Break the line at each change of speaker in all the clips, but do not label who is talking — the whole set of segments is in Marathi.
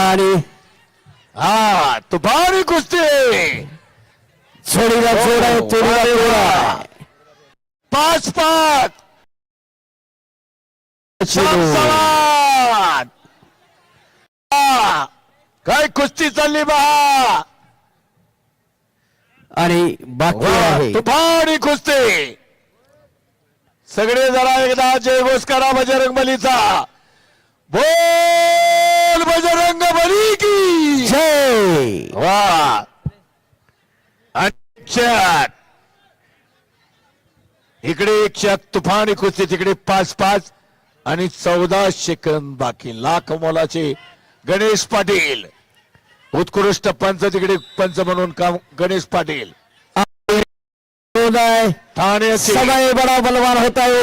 आणि
हा तुफानी कुस्ती.
जोडीला जोड आहे जोडीला जोड. आहे.
पाच पाच. हा. काय कुस्ती चालली बहा
आणि बाकी आहे.
तुफानी कुस्ती. सगळे जरा एकदा जय घोष करा बजरंग बलीचा बोल! अच्छा इकडे एकशे तुफानी कुस्ती तिकडे पाच पाच आणि चौदा सेकंद बाकी. लाख मोलाचे गणेश पाटील. उत्कृष्ट पंच तिकडे पंच म्हणून काम गणेश पाटील.
समय बड़ा बलवान होता है.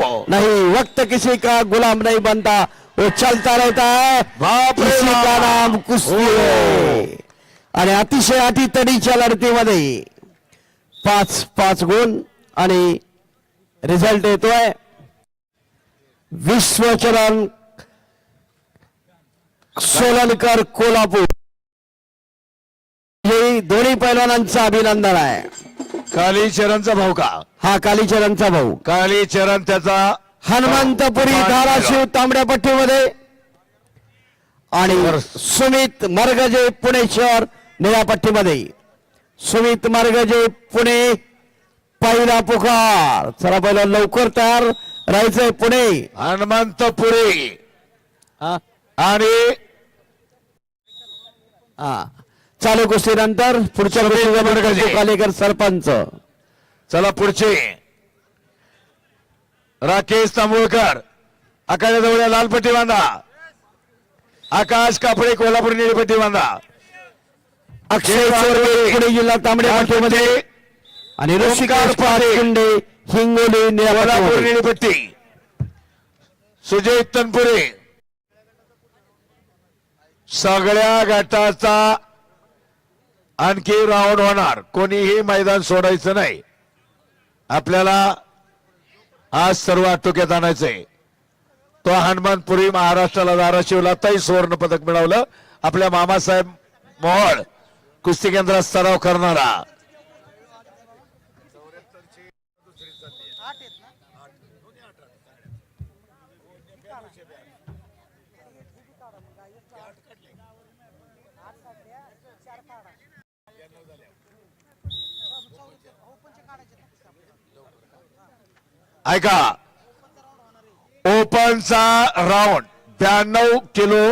ओ!
नहीं वक्त किसी का गुलाम नहीं बनता. वो चलता रहता है.
बाप रे
इसी
बाप.
का नाम कुस्ती आहे आणि अतिशय अटीतडीच्या लढतीमध्ये पाच पाच गुण आणि रिझल्ट येतोय. विश्वचरण सोलनकर कोल्हापूर. हे दोन्ही पैलवानांचं अभिनंदन आहे.
कालीचरणचा भाऊ का?
हा कालीचरणचा भाऊ.
कालीचरण त्याचा
हनुमंतपुरी धाराशिव तांबड्या पट्टीमध्ये आणि सुमित मर्गजे पुणे शहर निळ्या पट्टीमध्ये सुमित मर्गजे पुणे पहिला पुकार. चला पहिला लवकर तयार राहायचंय पुणे.
हनुमंतपुरी
हा.
आणि
हा. चालू कुस्तीनंतर पुढच्या सरपंच.
चला पुढचे. राकेश तांबुळकर. आकाशाजवळ लालपट्टी बांधा. आकाश कापडे कोल्हापूर निळीपट्टी बांधा.
अक्षय चोरवे पुणे जिल्हा पट्टीमध्ये
लालपट्टी
आणि
पाटील.
पाचकुंडे हिंगोली
कोल्हापूर. निळीपट्टी. सुजय तनपुरे. सगळ्या गटाचा आणखी राऊंड होणार. कोणीही मैदान सोडायचं नाही. आपल्याला आज सर्व आटोक्यात आणायचंय. तो हनुमानपुरी महाराष्ट्राला धाराशिवला तई सुवर्ण पदक मिळवलं. आपल्या मामासाहेब मोहोळ कुस्ती केंद्रात सराव करणारा. ऐका. ओपनचा राऊंड ब्याण्णव किलो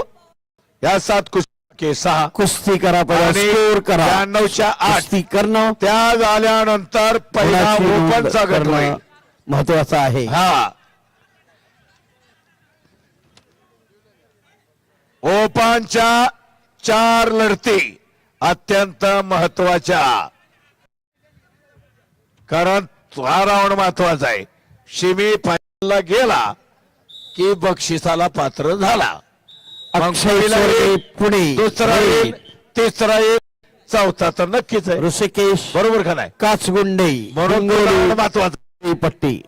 या सात कुस्ती सहा.
कुस्ती करा स्कोर करा.
ब्याण्णवच्या आठ.
कुस्ती करणं.
त्या झाल्यानंतर पहिला ओपनचा गट होईल.
महत्वाचं आहे.
हा. ओपनच्या चार लढती अत्यंत महत्त्वाच्या. कारण हा राऊंड महत्त्वाचा आहे. शिमी फायनलला गेला की बक्षिसाला पात्र झाला.
अक्षय पुणे
दुसरा येईल तिसरा येईल चौथा तर नक्कीच आहे.
ऋषिकेश
बरोबर का नाही?
काचगुंडे
म्हणून महत्त्वाचा.
पट्टी.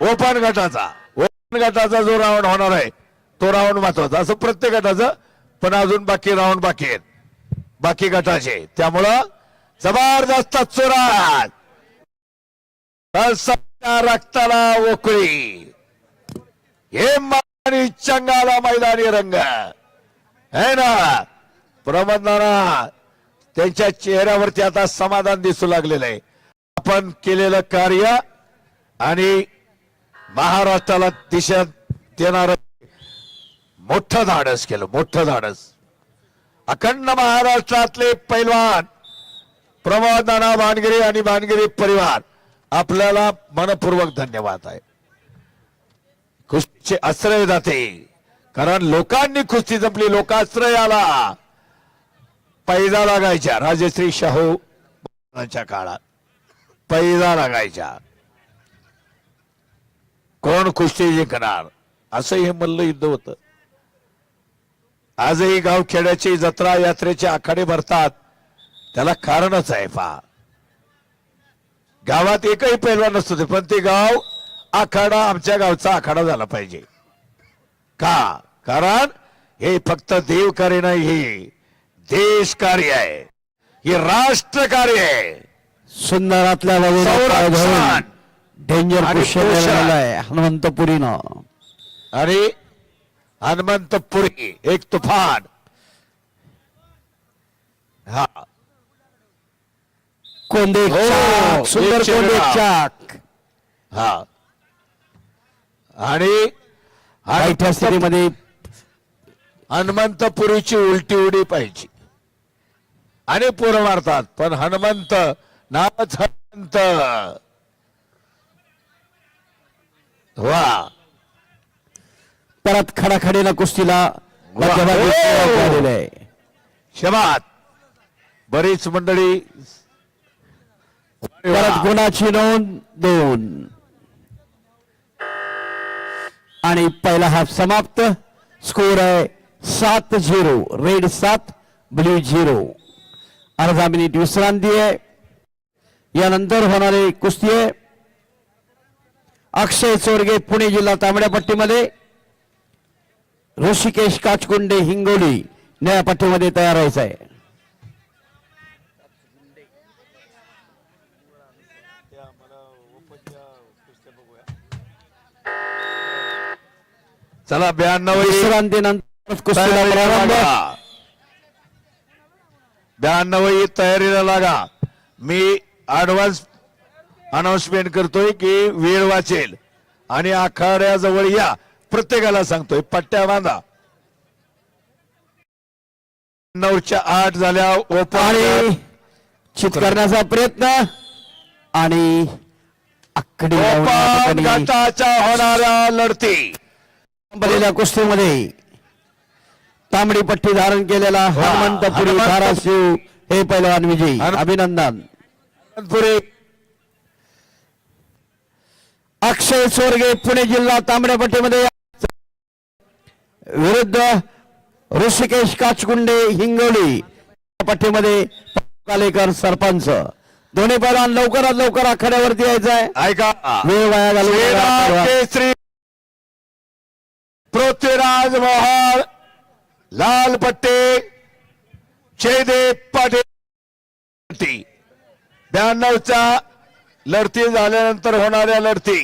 ओपन गटाचा ओपन गटाचा जो राऊंड होणार आहे तो राऊंड महत्त्वाचा. असं प्रत्येक गटाचं पण अजून बाकी राऊंड बाकी आहेत. बाकी गटाचे. त्यामुळं जबरदस्त चुरात. रक्ताला ओकळी हे आणि चंगाला मैदानी रंग. है ना? प्रबंधना त्यांच्या चेहऱ्यावरती आता समाधान दिसू लागलेलं आहे. आपण केलेलं कार्य आणि महाराष्ट्राला दिशा देणार मोठं धाडस केलं मोठं धाडस. अखंड महाराष्ट्रातले पैलवान प्रमोदाना भानगिरी आणि भानगिरी परिवार आपल्याला मनपूर्वक धन्यवाद आहे. कुस्तीचे आश्रय जाते. कारण लोकांनी कुस्ती जपली लोकाश्रयाला पैदा लागायच्या. राजश्री शाहू काळात. पैदा लागायच्या. कोण कुस्ती जिंकणार? असं हे मल्ल युद्ध होत. आजही गावखेड्याची जत्रा यात्रेचे आखाडे भरतात. त्याला कारणच आहे पहा. गावात एकही पैलवान नसतो ते. पण ते गाव आखाडा आमच्या गावचा आखाडा झाला पाहिजे. का? कारण हे फक्त देव कार्य नाही हे देश कार्य आहे. हे राष्ट्र कार्य आहे.
सुंदरातल्या
संरक्षण
डेंजर
आणि पोषण.
हनुमंतपुरीनं.
आणि हनुमंतपुरी एक तुफान. हा.
कोंदे
हो,
चाक, सुंदर
एक चेहरा.
चाक.
हा. आणि
स्थितीमध्ये
हनुमंतपुरीची उलटी उडी पाहिजे. आणि पोरं मारतात पण हनुमंत नावच हनुमंत. वा.
परत खडाखडीला कुस्तीला. मध्यभागी
हो. शबात बरीच मंडळी
परत गुणाची नोंद दोन आणि पहिला हाफ समाप्त. स्कोर आहे सात झिरो रेड सात ब्ल्यू झिरो अर्धा मिनिट विश्रांती आहे. यानंतर होणारी कुस्ती आहे. अक्षय चोरगे पुणे जिल्हा तांबड्या पट्टीमध्ये ऋषिकेश काचकुंडे हिंगोली नव्या पट्टीमध्ये तयार व्हायचं आहे.
चला ब्याण्णव ब्याण्णव तयारीला लागा. मी ऍडव्हान्स अनाउन्समेंट करतोय की वेळ वाचेल. आणि आखाड्याजवळ या. प्रत्येकाला सांगतोय पट्ट्या बांधा. नऊच्या आठ झाल्या ओपन
चित करण्याचा प्रयत्न. आणि आकडी
होणाऱ्या लढती.
संपलेल्या कुस्तीमध्ये तांबडी पट्टी धारण केलेला हनुमंतपुरी
हनुमंत-
धाराशिव हे पैलवान विजयी. अभिनंदन.
पुरे.
अक्षय चोरगे पुणे जिल्हा तांबड्या पट्टीमध्ये विरुद्ध ऋषिकेश काचकुंडे हिंगोली पट्टीमध्ये कालेकर सरपंच. दोन्ही पैलवान लवकरात लवकर आखाड्यावरती यायचं आहे
ऐका.
वेळ वाया घालू
केसरी. पृथ्वीराज मोहन लाल पट्टे जयदेव पाटील. ब्याण्णवच्या लढती झाल्यानंतर होणाऱ्या लढती.